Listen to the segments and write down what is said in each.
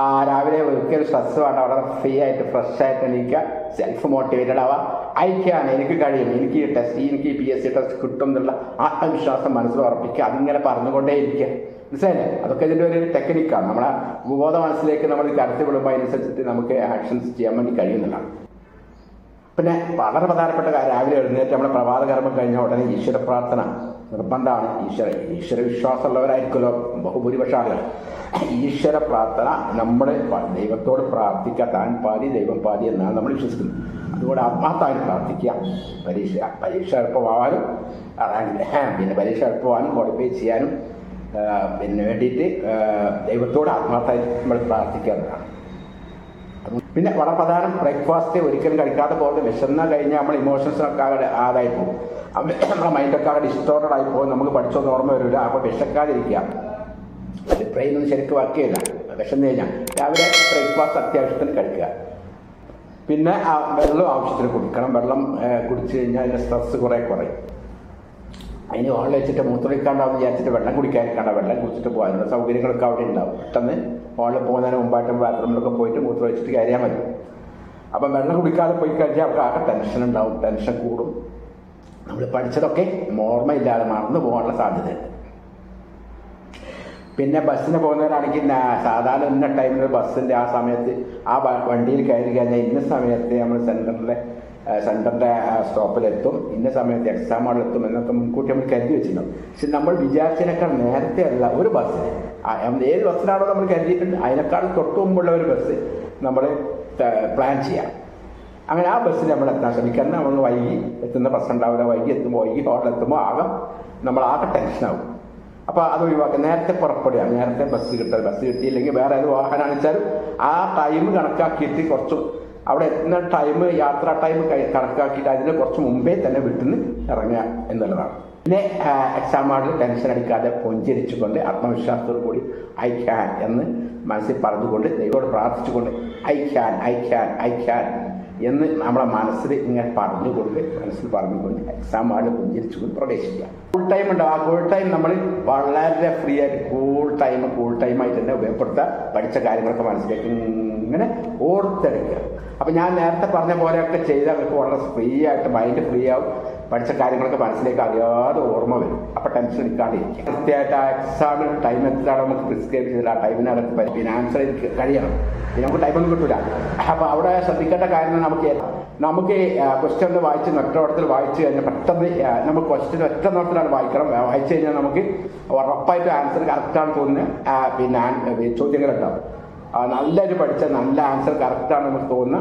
ആ രാവിലെ ഒരിക്കലും സ്ട്രെസ് വേണ്ട. വളരെ ഫ്രീ ആയിട്ട് ഫ്രഷ് ആയിട്ട് എണീക്കുക. സെൽഫ് മോട്ടിവേറ്റഡ് ആവാം. അയക്കാണ് എനിക്ക് കഴിയും. എനിക്ക് ഈ ടെസ്റ്റ് എനിക്ക് പി എസ് സി ടെസ്റ്റ് കിട്ടും എന്നുള്ള ആത്മവിശ്വാസം മനസ്സിൽ ഉറപ്പിക്കുക. അതിങ്ങനെ പറഞ്ഞുകൊണ്ടേ ഇരിക്കുക. മനസ്സിലായില്ലേ? അതൊക്കെ ഇതിന്റെ ഒരു ടെക്നിക്കാണ് നമ്മളെ ബോധ മനസ്സിലേക്ക് നമ്മൾ കടത്തി വിടുമ്പോൾ അതിനനുസരിച്ചിട്ട് നമുക്ക് ആക്ഷൻസ് ചെയ്യാൻ വേണ്ടി കഴിയുന്നതാണ്. പിന്നെ വളരെ പ്രധാനപ്പെട്ട രാവിലെ എഴുന്നേറ്റ് നമ്മുടെ പ്രഭാത കർമ്മം കഴിഞ്ഞ ഉടനെ ഈശ്വര പ്രാർത്ഥന നിർബന്ധമാണ് ഈശ്വര ഈശ്വര വിശ്വാസമുള്ളവരായിരിക്കുമല്ലോ ബഹുഭൂരിപക്ഷ ആളുകൾ. ഈശ്വര പ്രാർത്ഥന നമ്മുടെ ദൈവത്തോട് പ്രാർത്ഥിക്കുക താൻ പാതി ദൈവം പാതി എന്നാണ് നമ്മൾ വിശ്വസിക്കുന്നത്. അതുകൊണ്ട് ആത്മാർത്ഥമായി പ്രാർത്ഥിക്കുക. പരീക്ഷ പരീക്ഷ എളുപ്പമാവാനും പിന്നെ പരീക്ഷ എളുപ്പമാവാനും ക്വാളിഫൈ ചെയ്യാനും പിന്നെ വേണ്ടിയിട്ട് ദൈവത്തോട് ആത്മാർത്ഥമായി നമ്മൾ പ്രാർത്ഥിക്കുക എന്നതാണ്. പിന്നെ വളരെ പ്രധാനം ബ്രേക്ക്ഫാസ്റ്റ് ഒരിക്കലും കഴിക്കാതെ പോകുന്നത് വിശന്ന കഴിഞ്ഞാൽ നമ്മൾ ഇമോഷൻസ് അവിടെ ആതായി പോകും നമ്മുടെ മൈൻഡൊക്കെ ആകെ ഡിസ്റ്റോർട്ടഡ് ആയി പോകും നമുക്ക് പഠിച്ചൊന്നും ഓർമ്മ വരില്ല. അപ്പോൾ വിശക്കാതിരിക്കുക. ബ്രെയിൻ ഒന്നും ശരിക്കും വർക്ക് ചെയ്യില്ല വിശന്ന് കഴിഞ്ഞാൽ രാവിലെ ബ്രേക്ക്ഫാസ്റ്റ് അത്യാവശ്യത്തിന് കഴിക്കുക. പിന്നെ ആ വെള്ളം ആവശ്യത്തിന് കുടിക്കണം. വെള്ളം കുടിച്ചു കഴിഞ്ഞാൽ അതിന്റെ സ്ട്രെസ് കുറേ കുറയും. അതിന് ഹോളിൽ വെച്ചിട്ട് മൂത്രമൊഴിക്കാണ്ടാവും വിചാരിച്ചിട്ട് വെള്ളം കുടിക്കാതിരിക്കാണ്ട വെള്ളം കുടിച്ചിട്ട് പോകാനുള്ള സൗകര്യങ്ങളൊക്കെ അവിടെ ഉണ്ടാവും. പെട്ടെന്ന് ഹോളിൽ പോകുന്നതിന് മുമ്പായിട്ട് ബാത്റൂമിലൊക്കെ പോയിട്ട് മൂത്രം വെച്ചിട്ട് കയറിയാൽ മതി. അപ്പം വെള്ളം കുടിക്കാതെ പോയി കഴിഞ്ഞാൽ അവർക്ക് ആകെ ടെൻഷൻ ഉണ്ടാവും. ടെൻഷൻ കൂടും. നമ്മൾ പഠിച്ചതൊക്കെ ഓർമ്മയില്ലാതെ മറന്നു പോകാനുള്ള സാധ്യതയുണ്ട്. പിന്നെ ബസ്സിന് പോകുന്നവരാണെങ്കിൽ സാധാരണ ഇന്ന ടൈമിൽ ബസ്സിന്റെ ആ സമയത്ത് ആ വണ്ടിയിൽ കയറി കഴിഞ്ഞാൽ ഇന്ന സമയത്ത് നമ്മൾ സെന്ററിലെ സെന്ററിന്റെ സ്റ്റോപ്പിലെത്തും. ഇന്ന സമയത്ത് എക്സാം എത്തും എന്നൊക്കെ മുൻകൂട്ടി നമ്മൾ കരുതി വെച്ചിട്ടുണ്ടാവും പക്ഷെ നമ്മൾ വിചാരിച്ചതിനേക്കാൾ നേരത്തെ അല്ല ഒരു ബസ്. ഏത് ബസ്സിനാണോ നമ്മൾ കരുതിയിട്ടുണ്ട്. അതിനേക്കാൾ തൊട്ട് മുമ്പുള്ള ഒരു ബസ് നമ്മൾ പ്ലാൻ ചെയ്യാം. അങ്ങനെ ആ ബസ്സിൽ നമ്മൾ എത്താൻ ശ്രമിക്കുക എന്നാൽ നമ്മൾ വൈകി എത്തുന്ന ബസ് ഉണ്ടാവില്ല. വൈകി എത്തുമ്പോൾ വൈകി ഹോട്ടലെത്തുമ്പോൾ ആകെ നമ്മൾ ആകെ ടെൻഷനാവും. അപ്പോൾ അത് ഒഴിവാക്കുക നേരത്തെ പുറപ്പെടുക. നേരത്തെ ബസ് കിട്ടുക ബസ് കിട്ടിയില്ലെങ്കിൽ വേറെ ഏത് വാഹനം അണിച്ചാലും ആ ടൈം കണക്കാക്കിയിട്ട് കുറച്ച് അവിടെ എത്തുന്ന ടൈം യാത്രാ ടൈം കണക്കാക്കിയിട്ട് അതിന് കുറച്ച് മുമ്പേ തന്നെ വീട്ടിൽ നിന്ന് ഇറങ്ങുക എന്നുള്ളതാണ്. പിന്നെ എക്സാം ഹാളിൽ ടെൻഷൻ അടിക്കാതെ പൊഞ്ചരിച്ചുകൊണ്ട് ആത്മവിശ്വാസത്തോടു കൂടി ഐ ക്യാൻ എന്ന് മനസ്സിൽ പറഞ്ഞുകൊണ്ട് ദൈവോട് പ്രാർത്ഥിച്ചുകൊണ്ട് I can I can I can എന്ന് നമ്മളെ മനസ്സിൽ ഇങ്ങനെ പറഞ്ഞുകൊണ്ട് മനസ്സിൽ പറഞ്ഞുകൊണ്ട് എക്സാം ഹാളിൽ പുഞ്ചിരിച്ചുകൊണ്ട് പ്രവേശിക്കുക. ഫുൾ ടൈം ഉണ്ട്? ആ ഫുൾ ടൈം നമ്മൾ വളരെ ഫ്രീ ആയിട്ട് കൂൾ ടൈം കൂൾ ടൈം ആയിട്ട് തന്നെ ഉപയോഗപ്പെടുത്തുക പഠിച്ച കാര്യങ്ങളൊക്കെ മനസ്സിലേക്ക് ഇങ്ങനെ ഓർത്തെടുക്കുക. അപ്പം ഞാൻ നേരത്തെ പറഞ്ഞ പോലെയൊക്കെ ചെയ്താൽ നിങ്ങൾക്ക് വളരെ ഫ്രീ ആയിട്ട് മൈൻഡ് ഫ്രീ ആവും. പഠിച്ച കാര്യങ്ങളൊക്കെ മനസ്സിലേക്ക് അറിയാതെ ഓർമ്മ വരും. അപ്പം ടെൻഷൻ എടുക്കാണ്ടിരിക്കും കൃത്യമായിട്ട് ആ എക്സാമിൽ ടൈം എത്രയാണ് നമുക്ക് പ്രിസ്ക്രൈബ് ചെയ്തില്ല ആ ടൈമിനകത്ത് പിന്നെ ആൻസർ കഴിയണം. പിന്നെ നമുക്ക് ടൈമൊന്നും കിട്ടില്ല അപ്പോൾ അവിടെ ശ്രദ്ധിക്കേണ്ട കാര്യം നമുക്ക് നമുക്ക് ക്വസ്റ്റ്യൻ വായിച്ച് ഒറ്റോട്ടത്തിൽ വായിച്ചു കഴിഞ്ഞാൽ പെട്ടെന്ന് നമ്മൾ ക്വസ്റ്റ്യൻ ഒറ്റ നോട്ടത്തിലാണ് വായിക്കണം. വായിച്ചു കഴിഞ്ഞാൽ നമുക്ക് ഉറപ്പായിട്ട് ആൻസർ കറക്റ്റാണ് തോന്നുന്നത് പിന്നെ ചോദ്യങ്ങൾ ആ, നല്ലൊരു പഠിച്ച നല്ല ആൻസർ കറക്റ്റാണ് നമുക്ക് തോന്നുന്ന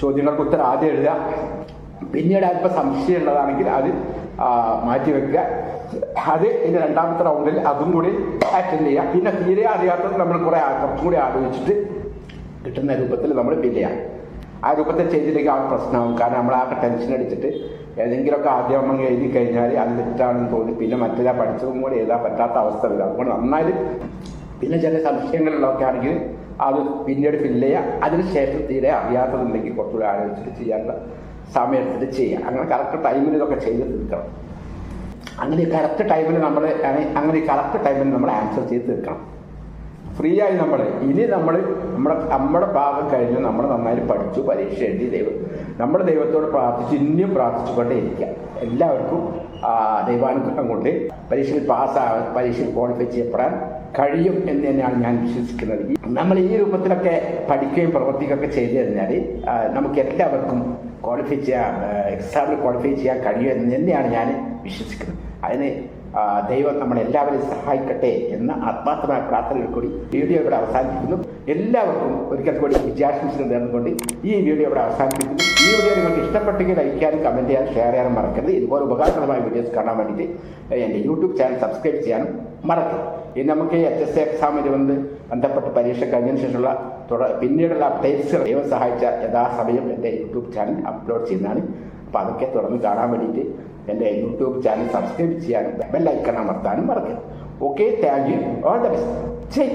ചോദ്യങ്ങൾക്ക് ഉത്തരം ആദ്യം എഴുതുക. പിന്നീട് അല്പം സംശയമുള്ളതാണെങ്കിൽ അത് മാറ്റിവെക്കുക മാറ്റി വെക്കുക. അത് ഇനി രണ്ടാമത്തെ റൗണ്ടിൽ അതും കൂടി അറ്റൻഡ് ചെയ്യുക. പിന്നെ തീരെ അറിയാത്തത് നമ്മൾ കുറേ കുറച്ചും കൂടി ആലോചിച്ചിട്ട് കിട്ടുന്ന രൂപത്തിൽ നമ്മൾ ഫില്ല് ആ രൂപത്തിൽ ചെയ്തില്ലെങ്കിൽ ആ പ്രശ്നമാകും കാരണം നമ്മൾ ആ ടെൻഷൻ അടിച്ചിട്ട് ഏതെങ്കിലുമൊക്കെ ആദ്യം നമ്മൾ എഴുതി കഴിഞ്ഞാൽ അത് തെറ്റാണെന്ന് തോന്നി. പിന്നെ മറ്റേതാ പഠിച്ചതും കൂടി എഴുതാൻ പറ്റാത്ത അവസ്ഥ വരും. അതുകൊണ്ട് നന്നായിട്ട് പിന്നെ ചില സംശയങ്ങളിലൊക്കെ ആണെങ്കിൽ അത് പിന്നീട് ഫില്ല് ചെയ്യുക. അതിനുശേഷം തീരെ അറിയാത്തതുണ്ടെങ്കിൽ കുറച്ചുകൂടി ആലോചിച്ചിട്ട് ചെയ്യാനുള്ള സമയം എടുത്തിട്ട് ചെയ്യുക. അങ്ങനെ കറക്റ്റ് ടൈമിൽ ഇതൊക്കെ ചെയ്ത് തീർക്കണം. അങ്ങനെ കറക്റ്റ് ടൈമിൽ നമ്മൾ അങ്ങനെ കറക്റ്റ് ടൈമിൽ നമ്മൾ ആൻസർ ചെയ്ത് തീർക്കണം. ഫ്രീ ആയി നമ്മൾ ഇനി നമ്മൾ നമ്മുടെ നമ്മുടെ ഭാഗം കഴിഞ്ഞ് നമ്മൾ നന്നായി പഠിച്ചു പരീക്ഷ എഴുതി ദൈവം നമ്മുടെ ദൈവത്തോട് പ്രാർത്ഥിച്ച് ഇനിയും പ്രാർത്ഥിച്ചുകൊണ്ടേ ഇരിക്കുക എല്ലാവർക്കും ദൈവാനുഗ്രഹം കൊണ്ട് പരീക്ഷയിൽ പാസ്സാകാൻ പരീക്ഷയിൽ ക്വാളിഫൈ ചെയ്യപ്പെടാൻ കഴിയും എന്ന് തന്നെയാണ് ഞാൻ വിശ്വസിക്കുന്നത്. നമ്മൾ ഈ രൂപത്തിലൊക്കെ പഠിക്കുകയും പ്രവർത്തിക്കുകയൊക്കെ ചെയ്തു കഴിഞ്ഞാൽ നമുക്ക് എല്ലാവർക്കും ക്വാളിഫൈ ചെയ്യാൻ എക്സാമിൽ ക്വാളിഫൈ ചെയ്യാൻ കഴിയും എന്ന് തന്നെയാണ് ഞാൻ വിശ്വസിക്കുന്നത്. അതിന് ദൈവം നമ്മളെല്ലാവരെയും സഹായിക്കട്ടെ എന്ന ആത്മാർത്ഥമായ പ്രാർത്ഥനയിൽ കൂടി വീഡിയോ ഇവിടെ അവസാനിപ്പിക്കുന്നു. എല്ലാവർക്കും ഒരിക്കൽ കൂടി വിജയാശംസകൾ നേർന്നുകൊണ്ട് ഈ വീഡിയോ ഇവിടെ അവസാനിപ്പിക്കുന്നു. ഈ വീഡിയോ നിങ്ങൾക്ക് ഇഷ്ടപ്പെട്ടെങ്കിൽ ലൈക്കാനും കമന്റ് ചെയ്യാനും ഷെയർ ചെയ്യാനും മറക്കരുത്. ഇതുപോലെ ഉപകാരപ്രദമായ വീഡിയോസ് കാണാൻ വേണ്ടിയിട്ട് എന്റെ യൂട്യൂബ് ചാനൽ സബ്സ്ക്രൈബ് ചെയ്യാനും മറക്കരുത്. ഇനി നമുക്ക് എച്ച് എസ് എക്സാമിന് വന്ന് ബന്ധപ്പെട്ട് പരീക്ഷ കഴിഞ്ഞതിന് ശേഷമുള്ള തുടർ പിന്നീടുള്ള അപ്ഡേറ്റ്സ് ദൈവം സഹായിച്ച യഥാസമയം എന്റെ യൂട്യൂബ് ചാനൽ അപ്ലോഡ് ചെയ്യുന്നതാണ്. അപ്പോൾ അതൊക്കെ തുടർന്ന് കാണാൻ വേണ്ടിയിട്ട് എന്റെ യൂട്യൂബ് ചാനൽ സബ്സ്ക്രൈബ് ചെയ്യാനും ബെല്ലൈക്കൺ അമർത്താനും മറക്കരുത്. Okay thank you all the best Jai